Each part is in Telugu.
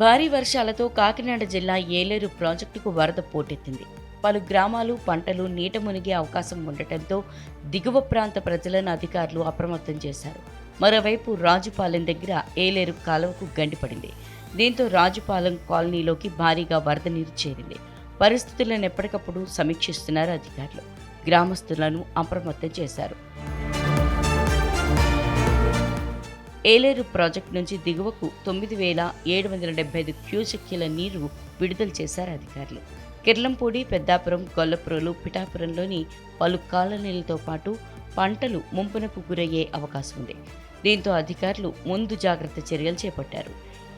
భారీ వర్షాలతో కాకినాడ జిల్లా ఏలేరు ప్రాజెక్టుకు వరద పోటెత్తింది. పలు గ్రామాలు పంటలు నీట మునిగే అవకాశం ఉండటంతో దిగువ ప్రాంత ప్రజలను అధికారులు అప్రమత్తం చేశారు. మరోవైపు రాజుపాలెం దగ్గర ఏలేరు కాలువకు గండిపడింది దీంతో రాజుపాలెం కాలనీలోకి భారీగా వరద నీరు చేరింది. పరిస్థితులను ఎప్పటికప్పుడు సమీక్షిస్తున్నారు అధికారులు. గ్రామస్తులను అప్రమత్తం చేశారు. ఏలేరు ప్రాజెక్టు నుంచి దిగువకు తొమ్మిది వేల ఏడు వందల డెబ్బై ఐదు క్యూసెక్కిల నీరు విడుదల చేశారు అధికారులు. కిర్లంపూడి పెద్దాపురం గొల్లపురలు పిఠాపురంలోని పలు కాలనీలతో పాటు పంటలు ముంపునకు గురయ్యే అవకాశం ఉంది. దీంతో అధికారులు ముందు జాగ్రత్త చర్యలు చేపట్టారు.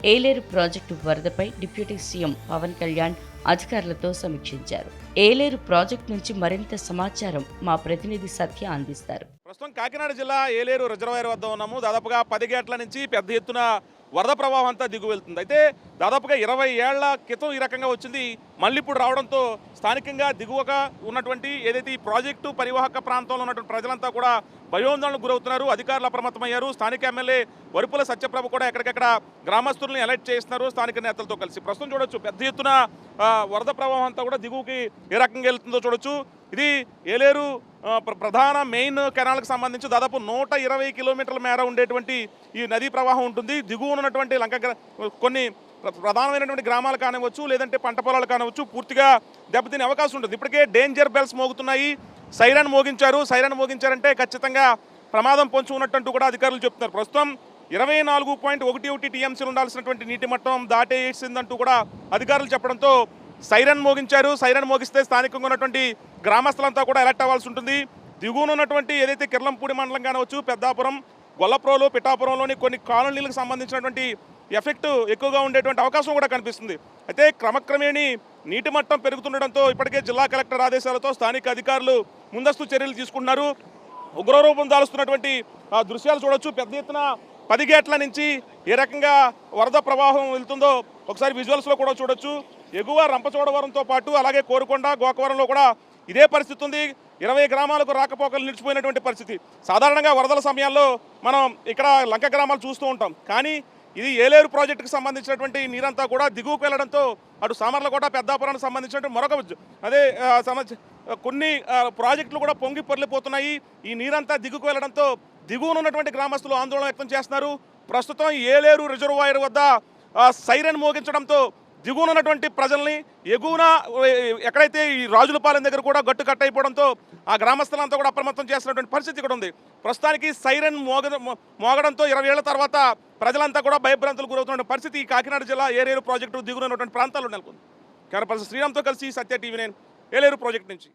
ఏలేరు ప్రాజెక్టు వరదపై డిప్యూటీ సీఎం పవన్ కళ్యాణ్ అధికారులతో సమీక్షించారు. ఏలేరు ప్రాజెక్టు నుంచి మరింత సమాచారం మా ప్రతినిధి సత్య అందిస్తారు. ప్రస్తుతం కాకినాడ జిల్లా ఏలేరు రిజర్వాయర్ వద్ద ఉన్నాము. దాదాపుగా పది గేట్ల నుంచి పెద్ద ఎత్తున వరద ప్రవాహం అంతా దిగు వెళ్తుంది. అయితే దాదాపుగా ఇరవై ఏళ్ళ క్రితం ఈ రకంగా వచ్చింది. మళ్ళీ ఇప్పుడు రావడంతో స్థానికంగా దిగువగా ఉన్నటువంటి ఏదైతే ఈ ప్రాజెక్టు పరివాహక ప్రాంతంలో ఉన్నటువంటి ప్రజలంతా కూడా భయోందోళనకు గురవుతున్నారు. అధికారులు అప్రమత్తమయ్యారు. స్థానిక ఎమ్మెల్యే వరుపుల సత్యప్రభ కూడా ఎక్కడికక్కడ గ్రామస్తులను అలర్ట్ చేస్తున్నారు స్థానిక నేతలతో కలిసి. ప్రస్తుతం చూడొచ్చు పెద్ద ఎత్తున వరద ప్రవాహం అంతా కూడా దిగువకి ఏ రకంగా వెళ్తుందో చూడొచ్చు. ఇది ఏలేరు ప్రధాన మెయిన్ కెనాల్కి సంబంధించి దాదాపు నూట ఇరవై కిలోమీటర్ల మేర ఉండేటువంటి ఈ నదీ ప్రవాహం ఉంటుంది. దిగువన ఉన్నటువంటి లంక కొన్ని ప్ర- ప్రధానమైనటువంటి గ్రామాలు కానివచ్చు లేదంటే పంట పొలాలు కానివచ్చు పూర్తిగా దెబ్బతినే అవకాశం ఉంటుంది. ఇప్పటికే డేంజర్ బెల్స్ మోగుతున్నాయి. సైరన్ మోగించారు. సైరన్ మోగించారంటే ఖచ్చితంగా ప్రమాదం పొంచి ఉన్నట్టు కూడా అధికారులు చెప్తున్నారు. ప్రస్తుతం ఇరవై నాలుగు పాయింట్ ఒకటి ఒకటి టీఎంసీలు ఉండాల్సినటువంటి నీటి మట్టం దాటేసిందంటూ కూడా అధికారులు చెప్పడంతో సైరన్ మోగించారు. సైరన్ మోగిస్తే స్థానికంగా ఉన్నటువంటి గ్రామస్తులంతా కూడా ఎలర్ట్ అవ్వాల్సి ఉంటుంది. దిగువన ఉన్నటువంటి ఏదైతే కిర్లంపూడి మండలం కానవచ్చు పెద్దాపురం గొల్లప్రోలు పిఠాపురంలోని కొన్ని కాలనీలకు సంబంధించినటువంటి ఎఫెక్ట్ ఎక్కువగా ఉండేటువంటి అవకాశం కూడా కనిపిస్తుంది. అయితే క్రమక్రమేణీ నీటి మట్టం పెరుగుతుండడంతో ఇప్పటికే జిల్లా కలెక్టర్ ఆదేశాలతో స్థానిక అధికారులు ముందస్తు చర్యలు తీసుకుంటున్నారు. ఉగ్రరూపం దాలుస్తున్నటువంటి దృశ్యాలు చూడొచ్చు. పెద్ద ఎత్తున పది గేట్ల నుంచి ఏ రకంగా వరద ప్రవాహం వెళ్తుందో ఒకసారి విజువల్స్లో కూడా చూడొచ్చు. ఎగువ రంపచోడవరంతో పాటు అలాగే కోరుకొండ గోకవరంలో కూడా ఇదే పరిస్థితి ఉంది. ఇరవై గ్రామాలకు రాకపోకలు నిలిచిపోయినటువంటి పరిస్థితి. సాధారణంగా వరదల సమయాల్లో మనం ఇక్కడ లంక గ్రామాలు చూస్తూ ఉంటాం. కానీ ఇది ఏలేరు ప్రాజెక్టుకు సంబంధించినటువంటి నీరంతా కూడా దిగువకు వెళ్ళడంతో అటు సామర్లకోట పెద్దాపురానికి సంబంధించినటువంటి మరొక అదే సంబంధించి కొన్ని ప్రాజెక్టులు కూడా పొంగి పొరలిపోతున్నాయి. ఈ నీరంతా దిగుకు వెళ్ళడంతో దిగువన ఉన్నటువంటి గ్రామస్తులు ఆందోళన వ్యక్తం చేస్తున్నారు. ప్రస్తుతం ఏలేరు రిజర్వాయర్ వద్ద సైరన్ మోగించడంతో దిగువన ఉన్నటువంటి ప్రజల్ని ఎగువన ఎక్కడైతే ఈ రాజులపాలెం దగ్గర కూడా గట్టు కట్టయిపోవడంతో ఆ గ్రామస్తులంతా కూడా అప్రమత్తం చేస్తున్నటువంటి పరిస్థితి ఇక్కడ ఉంది. ప్రస్తుతానికి సైరన్ మోగ మోగడంతో ఇరవై ఏళ్ళ తర్వాత ప్రజలంతా కూడా భయభ్రాంతులు గురవుతున్న పరిస్థితి ఈ కాకినాడ జిల్లా ఏలేరు ప్రాజెక్టు దిగువన ఉన్నటువంటి ప్రాంతాల్లో నెలకొంది. కేరళ పర్సన్ శ్రీరామ్తో కలిసి సత్య టీవీ నేను ఏలేరు ప్రాజెక్ట్ నుంచి.